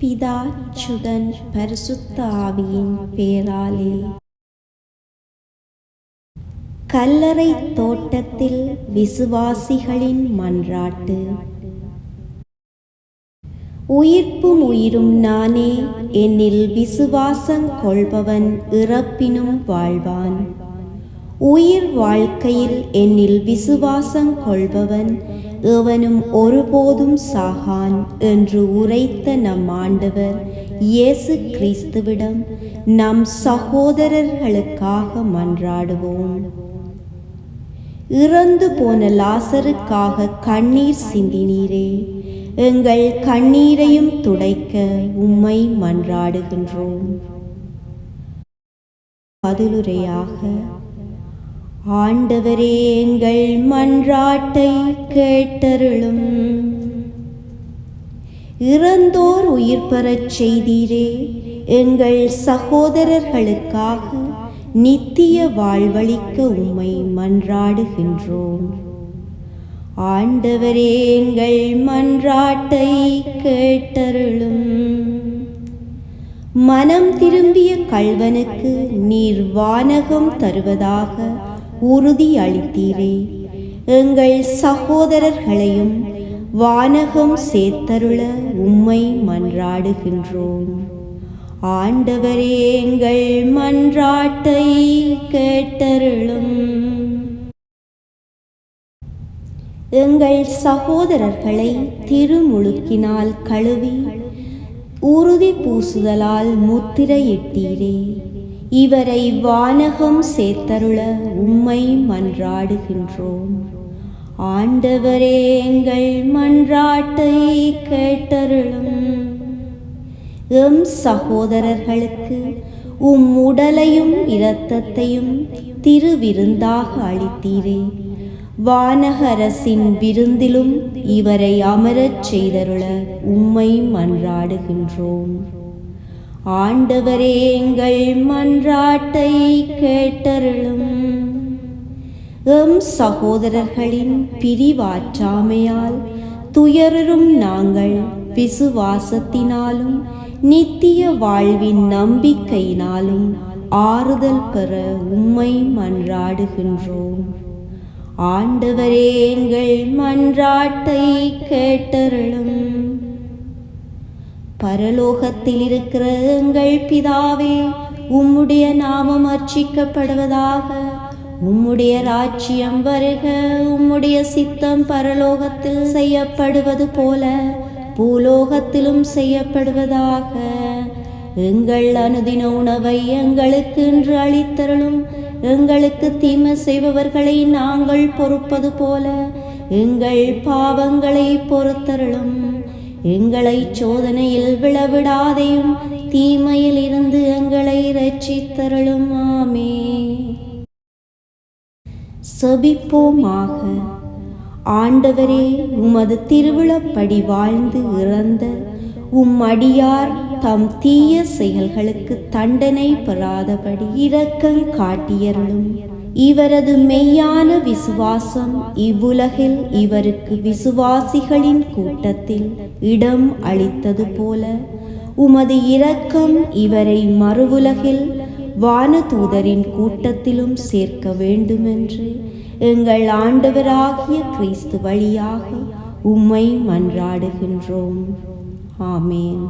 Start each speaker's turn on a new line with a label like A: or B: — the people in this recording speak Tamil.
A: பிதா சுதன் பரிசுத்த ஆவியின் பேராலே. கல்லறை தோட்டத்தில் விசுவாசிகளின் மன்றாட்டு. உயிர்ப்பும் உயிரும் நானே என்னில் விசுவாசம் கொள்பவன் இறப்பினும் வாழ்வான். உயிர் வாழ்க்கையில் என்னில் விசுவாசம் கொள்பவன் எவனும் ஒருபோதும் சாகான் என்று உரைத்த நம் ஆண்டவர் இயேசு கிறிஸ்துவிடம் நம் சகோதரர்களுக்காக மன்றாடுவோம். இறந்து போன லாசருக்காக கண்ணீர் சிந்தினீரே. எங்கள் கண்ணீரையும் துடைக்க உம்மை மன்றாடுகின்றோம். பதிலுரையாக ஆண்டவரே எங்கள் மன்றாட்டை கேட்டருளும். இறந்தோர் உயிர் பெறச் செய்தீரே எங்கள் சகோதரர்களுக்காக நித்திய வாழ்வழிக்க உம்மை மன்றாடுகின்றோம். ஆண்டவரே எங்கள் மன்றாட்டை கேட்டருளும். மனம் திரும்பிய கல்வனுக்கு நீர் வானகம் தருவதாக உறுதியளித்தீரே. எங்கள் சகோதரர்களையும் வானகம் சேர்த்தருள உம்மை மன்றாடுகின்றோம். ஆண்டவரே எங்கள் மன்றாட்டை கேட்டருளும். எங்கள் சகோதரர்களை திருமுழுக்கினால் கழுவி உறுதி பூசுதலால் முத்திரையிட்டீரே. இவரை வானகம் சேர்த்தருள உம்மை மன்றாடுகின்றோம். ஆண்டவரே எங்கள் மன்றாட்டை கேட்டருளும். எம் சகோதரர்களுக்கு உம் உடலையும் இரத்தத்தையும் திருவிருந்தாக அளித்தீரே. வானகரசின் விருந்திலும் இவரை அமரச் செய்தருள உம்மை மன்றாடுகின்றோம். ஆண்டவரே எங்கள் மன்றாட்டை கேட்டருளும். எம் சகோதரர்களின் பிரிவாற்றாமையால் துயரும் நாங்கள் விசுவாசத்தினாலும் நித்திய வாழ்வின் நம்பிக்கையினாலும் ஆறுதல் பெற உம்மை மன்றாடுகின்றோம். ஆண்டவரே எங்கள் மன்றாட்டை கேட்டருளும். பரலோகத்தில் இருக்கிற எங்கள் பிதாவே உம்முடைய நாமம் அர்ச்சிக்கப்படுவதாக உம்முடைய ராஜ்யம் வருக உம்முடைய சித்தம் பரலோகத்தில் செய்யப்படுவது போல பூலோகத்திலும் செய்யப்படுவதாக. எங்கள் அனுதின உணவை எங்களுக்கு இன்று அளித்தருளும் எங்களுக்கு தீமை செய்பவர்களை நாங்கள் பொறுப்பது போல எங்கள் பாவங்களை பொறுத்தருளும். எங்களை சோதனையில் விழவிடாதையும் தீமையில் இருந்து எங்களை ரட்சித்தருளும் ஆமே செபிப்போமாக. ஆண்டவரே உமது திருவிழப்படி வாழ்ந்து இறந்த உம் அடியார் தம் தீய செயல்களுக்கு தண்டனை பெறாதபடி இரக்கம் காட்டியருளும். இவரது மெய்யான விசுவாசம் இவ்வுலகில் இவருக்கு விசுவாசிகளின் கூட்டத்தில் இடம் அளித்தது போல. உமது இரக்கம் இவரை மறுவுலகில் வானதூதரின் கூட்டத்திலும் சேர்க்க வேண்டுமென்று எங்கள் ஆண்டவராகிய கிறிஸ்து வழியாக உம்மை மன்றாடுகின்றோம். ஆமேன்.